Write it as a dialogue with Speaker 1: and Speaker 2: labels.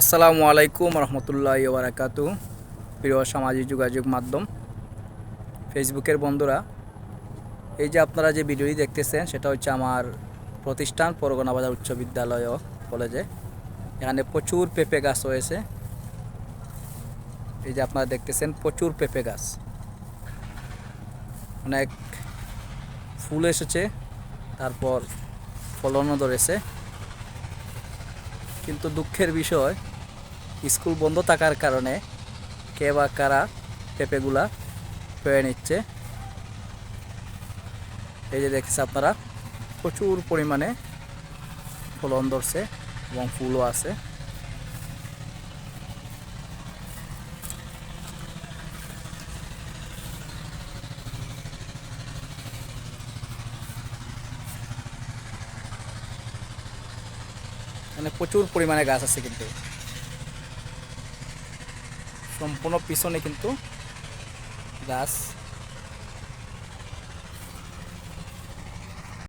Speaker 1: আসসালামু আলাইকুম রহমতুল্লাহ বারাকাতু প্রিয় সামাজিক যোগাযোগ মাধ্যম, ফেসবুকের বন্ধুরা, এই যে আপনারা যে ভিডিওটি দেখতেছেন, সেটা হচ্ছে আমার প্রতিষ্ঠান পরগনা বাজার উচ্চ বিদ্যালয় কলেজে। এখানে প্রচুর পেঁপে গাছ হয়েছে এই যে আপনারা দেখতেছেন, প্রচুর পেঁপে গাছ। অনেক ফুল এসেছে, তারপর ফলনও ধরেছে। কিন্তু দুঃখের বিষয়, স্কুল বন্ধ থাকার কারণে কে বা কারা পেঁপেগুলা পেয়ে নিচ্ছে। এই যে দেখছে আপনারা, প্রচুর পরিমাণে ফলন ধরছে এবং ফুলও আছে। মানে প্রচুর পরিমাণে গাছ আছে কিন্তু। সম্পূর্ণ পিছনে কিন্তু গাছ।